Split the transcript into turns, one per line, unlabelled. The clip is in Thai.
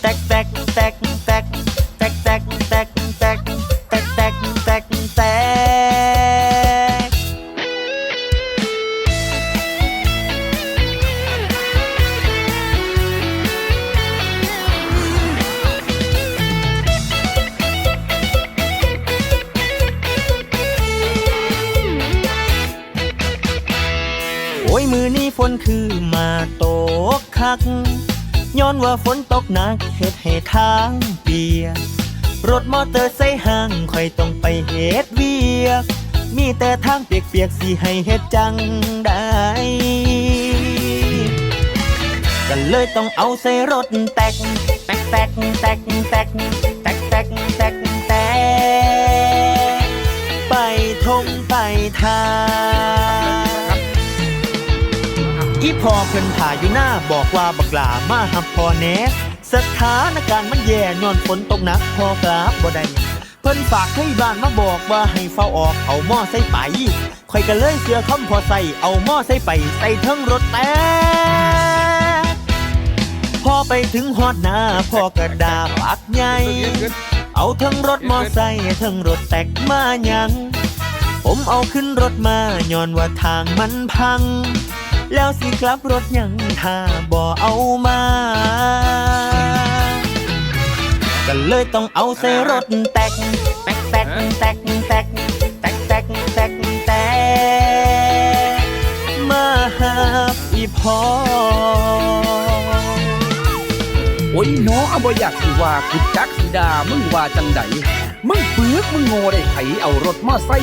แตกแตกแตกแตกแตกแตกแตกแตกแตกแตกแตกแตกโอ้ยมือนี้ฝนคือมาตกคัก ย้อนว่าฝนตกหนักเฮ็ดให้ทางเปียกรถมอเตอร์ไซค์ห่างค่อยต้องไปเฮ็ดเวียก มีแต่ทางเปียกๆสิให้เฮ็ดจังได้ก็เลยต้องเอาใส่รถแตกแตกแตกแตกแตกแตกแตกแตกแตกไปทงไปทาง อีพอเพิ่นถ่ายอยู่หน้าบอกว่าบักหลามาหับพอแหน่สถานการณ์มันแย่นอนฝนตกหนักพอกราบบ่ได้เพิ่นฝากให้บ้านมาบอกว่าให้เฝ้าออกเอาหม้อใส่ไปข่อยก็เลยเสือคำพอใส่เอาหม้อใส่ไปใส่เทิงรถแต่พอไปถึงฮอดหน้าพ่อกระดาปักใหญ่เอาเทิงรถมอไซค์เทิงรถแตกมายัง ผมเอาขึ้นรถมาย้อนว่าทางมันพัง แล้วสิกลับรถยังถ้าบ่เอามา ก็เลยต้องเอาใส่รถแตกแตกแตกแตกแตกแตกแตกแตกแตกมาหาอีพอ
โอ้ยน้องเอาบ่อยากสิว่ากูจักสิดามึงว่าจังใดมึงปึกมึงโง่ได้ไผเอารถมาใส่